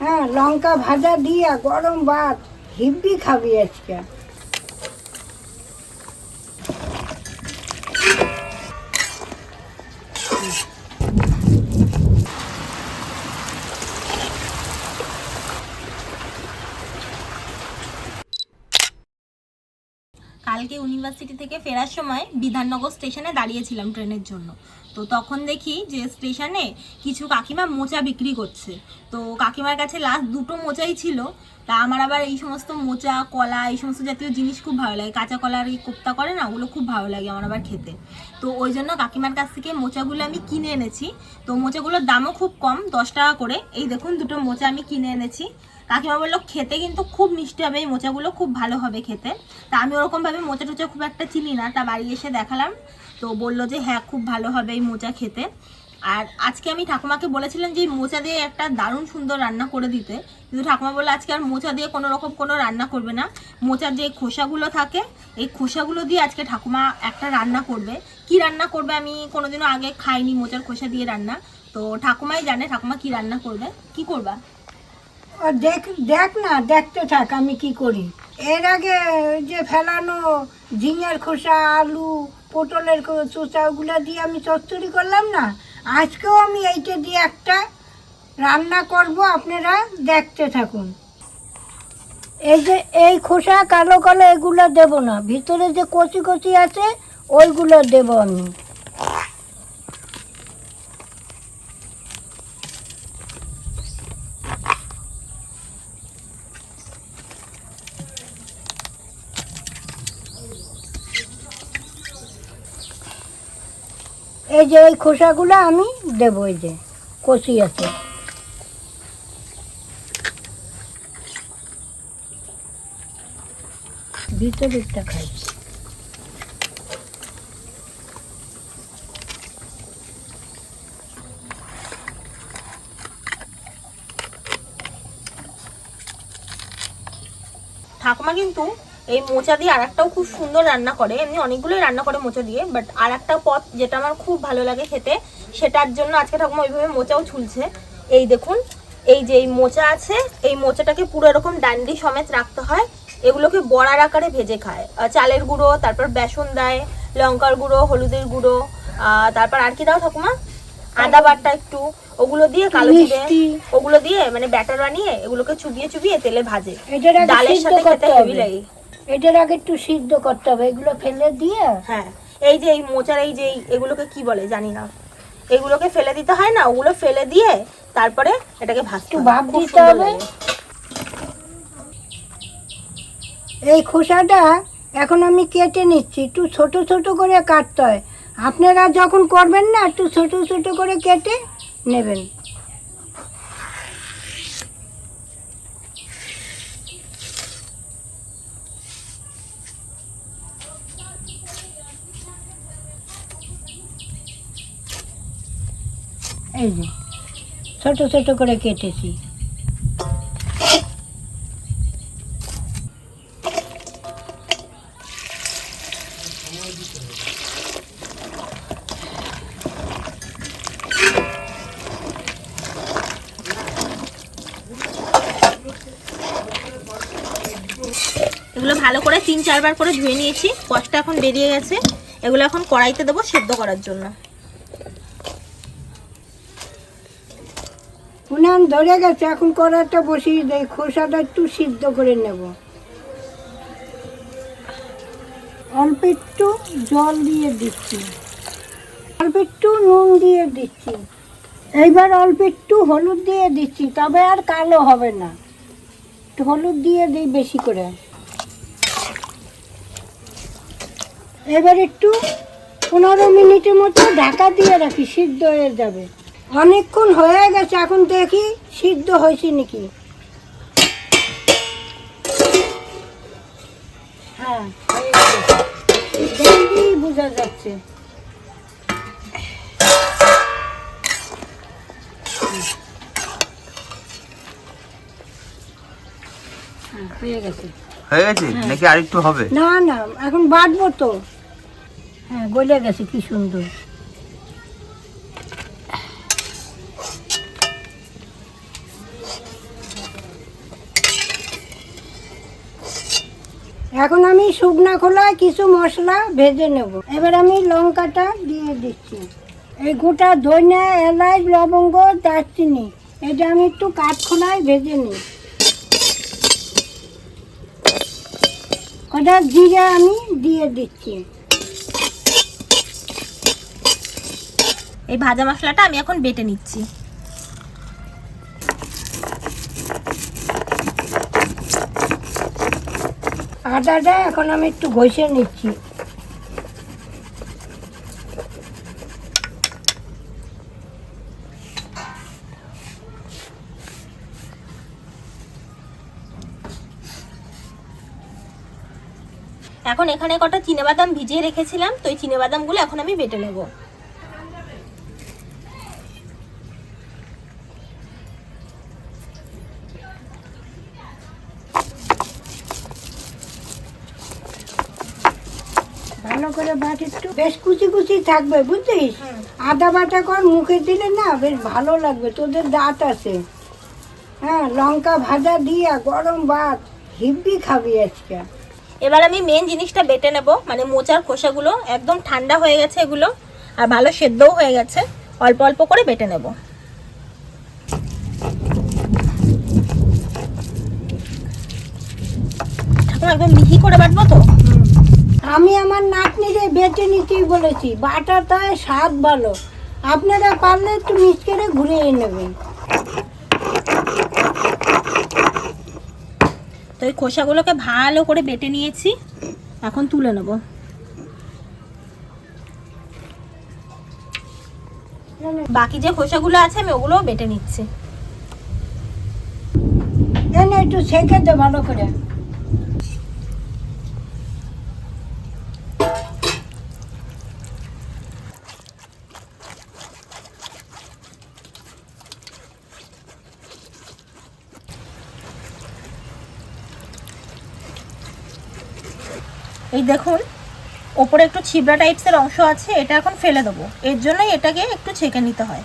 হ্যাঁ লঙ্কা ভাজা দিয়া গরম ভাত হিব্বি খাবি আজকে। কালকে ইউনিভার্সিটি থেকে ফেরার সময় বিধাননগর স্টেশনে দাঁড়িয়েছিলাম ট্রেনের জন্য। তো তখন দেখি যে স্টেশনে কিছু কাকিমা মোচা বিক্রি করছে। তো কাকিমার কাছে লাস্ট দুটো মোচাই ছিল। তা আমার আবার এই সমস্ত মোচা, কলা, এই সমস্ত জাতীয় জিনিস খুব ভালো লাগে। কাঁচা কলার এই কোপ্তা করে না, ওগুলো খুব ভালো লাগে আমার আবার খেতে। তো ওই জন্য কাকিমার কাছ থেকে মোচাগুলো আমি কিনে এনেছি। তো মোচাগুলোর দামও খুব কম, দশ টাকা করে। এই দেখুন দুটো মোচা আমি কিনে এনেছি। কাকিমা বলল, খেতে কিন্তু খুব মিষ্টি হবে, এই মোচাগুলো খুব ভালো হবে খেতে। তা আমি ওরকমভাবে মোচা টোচা খুব একটা চিনি না, তা বাড়ি এসে দেখালাম। তো বলল যে হ্যাঁ খুব ভালো হবে এই মোচা খেতে। আর আজকে আমি ঠাকুমাকে বলেছিলাম যে মোচা দিয়ে একটা দারুণ সুন্দর রান্না করে দিতে। কিন্তু ঠাকুমা বলল, আজকে আর মোচা দিয়ে কোনো রকম কোনো রান্না করবে না। মোচার যে খোসাগুলো থাকে, এই খোসাগুলো দিয়ে আজকে ঠাকুমা একটা রান্না করবে। কি রান্না করবে আমি কোনোদিনও আগে খাইনি মোচার খোসা দিয়ে রান্না। তো ঠাকুমাই জানে ঠাকুমা কি রান্না করবে। কি করবা? আর দেখ দেখ না, দেখতে থাক, আমি কি করি। এর আগে যে ফেলানো ঝিঙের খোসা, আলু, পটলের চোচা, ওগুলো দিয়ে আমি চচ্চড়ি করলাম না, আজকেও আমি এইটা দিয়ে একটা রান্না করব, আপনারা দেখতে থাকুন। এই যে, এই খোসা কালো কালো এগুলো দেব না, ভিতরে যে কচি কচি আছে, ওইগুলো দেব আমি। এই যে এই খোসাগুলো আমি দেবো এই যে কচি আছে। ভিতরেরটা খাই। ঠাকুমা কিন্তু এই মোচা দিয়ে আর একটাও খুব সুন্দর রান্না করে। এমনি অনেকগুলোই রান্না করে মোচা দিয়ে বাট আর একটা পথ যেটা আমার খুব ভালো লাগে খেতে সেটার জন্য আজকে ঠাকুমা ওইভাবে মোচাও ছুলছে। এই দেখুন এই যে এই মোচা আছে এই মোচাটাকে পুরো এরকম ডান্ডি সমেত রাখতে হয়। এগুলোকে বড়ার আকারে ভেজে খায়। চালের গুঁড়ো তারপর বেসন দেয় লঙ্কার গুঁড়ো হলুদের গুঁড়ো আহ, তারপর আর কি দাও ঠাকুমা? আদা বাটা একটু ওগুলো দিয়ে কালো জিরে ওগুলো দিয়ে মানে ব্যাটার বানিয়ে এগুলোকে চুবিয়ে চুবিয়ে তেলে ভাজে। ডালের সাথে খেতে হেভি লাগে। এটার আগে একটু সিদ্ধ করতে হবে এগুলো ফেলে দিয়ে? হ্যাঁ এই যে এই মোচার এই যে এগুলোকে কি বলে জানি না। এগুলোকে ফেলে দিতে হয় না ওগুলো ফেলে দিয়ে তারপরে এটাকে ভাজতে ভাপ দিতে হবে। এই খোসাটা এখন আমি কেটে নিচ্ছি একটু ছোট ছোট করে কাটতে হয়। আপনারা যখন করবেন না একটু ছোট ছোট করে কেটে নেবেন। এই যে, ছোট ছোট করে কেটেছি। এগুলো ভালো করে তিন, চারবার করে ধুয়ে নিয়েছি। কষটা এখন বেরিয়ে গেছে। এগুলো এখন কড়াইতে দেবো সেদ্ধ করার জন্য। উনান ধরে গেছে, এখন কড়াটা বসিয়ে দেয় খোসাটা একটু সিদ্ধ করে নেব। অল্প একটু জল দিয়ে দিচ্ছি। অল্প একটু নুন দিয়ে দিচ্ছি। এইবার অল্প একটু হলুদ দিয়ে দিচ্ছি, তবে আর কালো হবে না। হলুদ দিয়ে দিই বেশি করে। এবার একটু পনেরো মিনিটের মতো ঢাকা দিয়ে রাখি, সিদ্ধ হয়ে যাবে। অনেকক্ষণ হয়ে গেছে এখন দেখি সিদ্ধ হয়েছে নাকি। হ্যাঁ হয়ে গেছে। বোঝা যাচ্ছে। হ্যাঁ, হয়ে গেছে। হয়ে গেছে? নাকি আরেকটু হবে? না না এখন বাটবো তো। হ্যাঁ গলে গেছে কি সুন্দর। এখন আমি শুকনা খোলায় কিছু মশলা ভেজে নেব। এবার আমি লঙ্কাটা দিয়ে দিচ্ছি। এই গোটা ধনিয়া, এলাচ, লবঙ্গ, দারচিনি, এটা আমি একটু কাঠ খোলায় ভেজে নিই। কটা জিরা আমি দিয়ে দিচ্ছি। এই ভাজা মশলাটা আমি এখন বেটে নিচ্ছি। আদাটা এখন আমি একটু ঘষে নিচ্ছি। এখন এখানে কটা চিনেবাদাম ভিজিয়ে রেখেছিলাম, তো এই চিনেবাদামগুলো এখন আমি বেটে নেব ভালো করে বাট একটু বেশ কুচি কুচি থাকবে বুঝছিস? আদা বাটা কর মুখে দিলে না বেশ ভালো লাগবে তোদের দাঁত আছে। হ্যাঁ লঙ্কা ভাজা দিয়া গরম ভাত হিব্বি খাবি আজকে। এবার আমি মেন জিনিসটা বেটে নেব মানে মোচার খোসাগুলো একদম ঠান্ডা হয়ে গেছে এগুলো আর ভালো সেদ্ধও হয়ে গেছে অল্প অল্প করে বেটে নেব। একদম মিহি করে বাটবো তো? আমি আমার নাতনিরে বেটে নিতেই বলেছি বাটা বাটাটায় স্বাদ ভালো। আপনারা পারলে একটু মিচকেরে ঘুরিয়ে নেবেন। তো এই খোসাগুলোকে ভালো করে বেটে নিয়েছি এখন তুলে নেব। বাকি যে খোসাগুলো আছে আমি ওগুলোও বেটে নিচ্ছি। একটু সেঁকে দে ভালো করে। এই দেখুন, ওপরে একটু ছিবড়া টাইপসের অংশ আছে, এটা এখন ফেলে দেবো। এর জন্যই এটাকে একটু ছেঁকে নিতে হয়।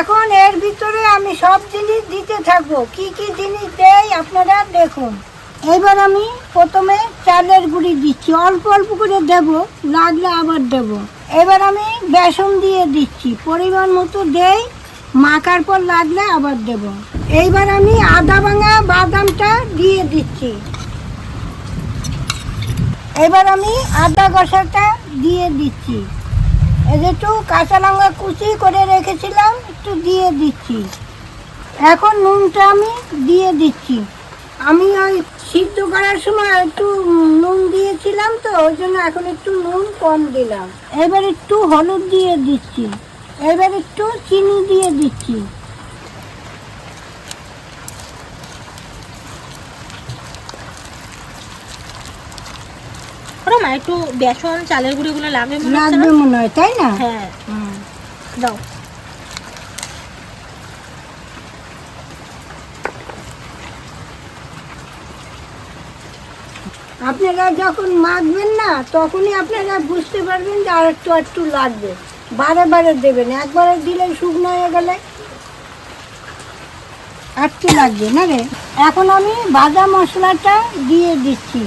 এখন এর ভিতরে আমি সব জিনিস দিতে থাকব। কি কি জিনিস দেই আপনারা দেখুন। এবার আমি প্রথমে চালের গুঁড়ি দিচ্ছি। অল্প অল্প করে দেব, লাগলে আবার দেব। এবার আমি বেসন দিয়ে দিচ্ছি। পরিমাণ মতো দেই, মাখার পর লাগলে আবার দেব। এইবার আমি আদা ভাঙা বাদামটা দিয়ে দিচ্ছি। এবার আমি আদা কষাটা দিয়ে দিচ্ছি। একটু কাঁচা লঙ্কা কুচি করে রেখেছিলাম, একটু দিয়ে দিচ্ছি। এখন নুনটা আমি দিয়ে দিচ্ছি। আমি ওই সিদ্ধ করার সময় একটু নুন দিয়েছিলাম তো, ওই জন্য এখন একটু নুন কম দিলাম। এবার একটু হলুদ দিয়ে দিচ্ছি। এবার একটু চিনি দিয়ে দিচ্ছি। মা একটু বেসন চালের লাগবে মনে হচ্ছে লাগবে? মনে হয় তাই না? হ্যাঁ। দাও। আপনারা যখন মাখবেন না তখনই আপনারা বুঝতে পারবেন যে আর একটু একটু লাগবে। বারে বারে দেবেন একবারে দিলে শুকনো হয়ে গেলে একটু লাগবে না রে? এখন আমি ভাজা মশলাটা দিয়ে দিচ্ছি।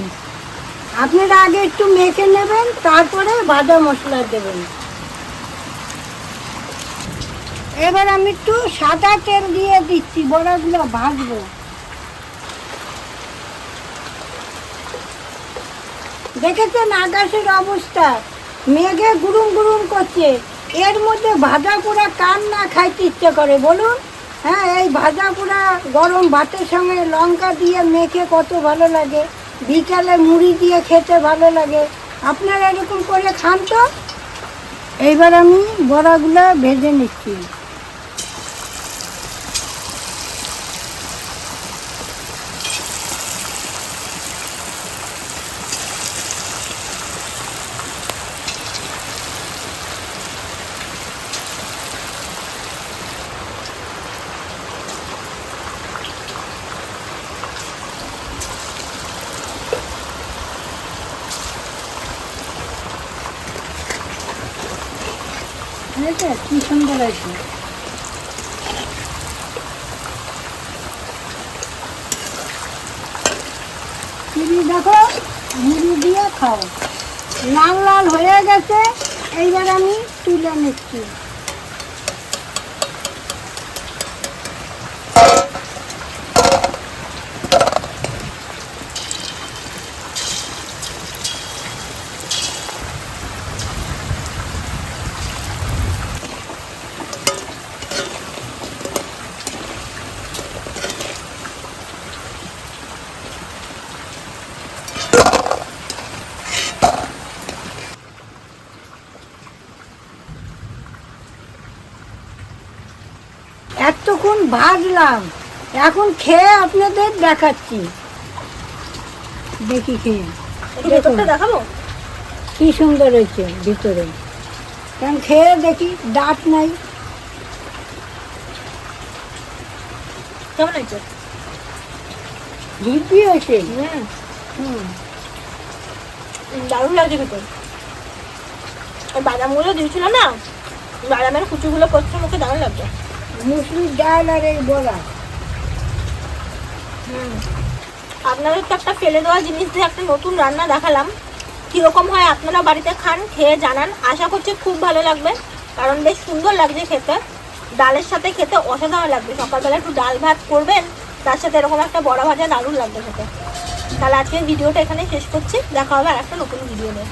আপনারা আগে একটু মেখে নেবেন, তারপরে ভাজা মশলা দেবেন। এবার আমি একটু সাদা তেল দিয়ে দিচ্ছি, বড়াগুলো ভাজবো। দেখেছেন আকাশের অবস্থা? মেঘে গুরুম গুরুম করছে। এর মধ্যে ভাজা পোড়া কান না খাইতে ইচ্ছে করে, বলুন? হ্যাঁ এই ভাজা পোড়া গরম ভাতের সঙ্গে লঙ্কা দিয়ে মেখে কত ভালো লাগে। বিকালে মুড়ি দিয়ে খেতে ভালো লাগে। আপনারা এরকম করে খান তো? এইবার আমি বড়াগুলো ভেজে নিচ্ছি। বুঝেছে কি সুন্দর আছে। কি দেখো, মুড়ি দিয়ে খাও। লাল লাল হয়ে গেছে, এইবার আমি তুলে নিচ্ছি। এতক্ষণ ভাজলাম এখন খেয়ে আপনাদের দেখাচ্ছি। দেখি খেয়ে দেখাবো? কি সুন্দর হয়েছে ভিতরে। কারণ খেয়ে দেখি দাঁত নাই। কেমন হয়েছে? হিপি হয়েছে। হুম হুম। দারুণ লাগছে ভেতর বাদামগুলো দিয়েছিল না? বাদামের কুচুগুলো করছে মুখে দারুণ লাগছে। মুসুরির ডাল আর এই হুম। আপনাদের তো একটা ফেলে দেওয়া জিনিস দিয়ে একটা নতুন রান্না দেখালাম। কীরকম হয় আপনারা বাড়িতে খান, খেয়ে জানান। আশা করছি খুব ভালো লাগবে, কারণ বেশ সুন্দর লাগছে খেতে। ডালের সাথে খেতে অসাধারণ লাগবে। সকালবেলা একটু ডাল ভাত করবেন, তার সাথে এরকম একটা বড়া ভাজা দারুণ লাগবে খেতে। তাহলে আজকের ভিডিওটা এখানে শেষ করছি। দেখা হবে আর একটা নতুন ভিডিও নিয়ে।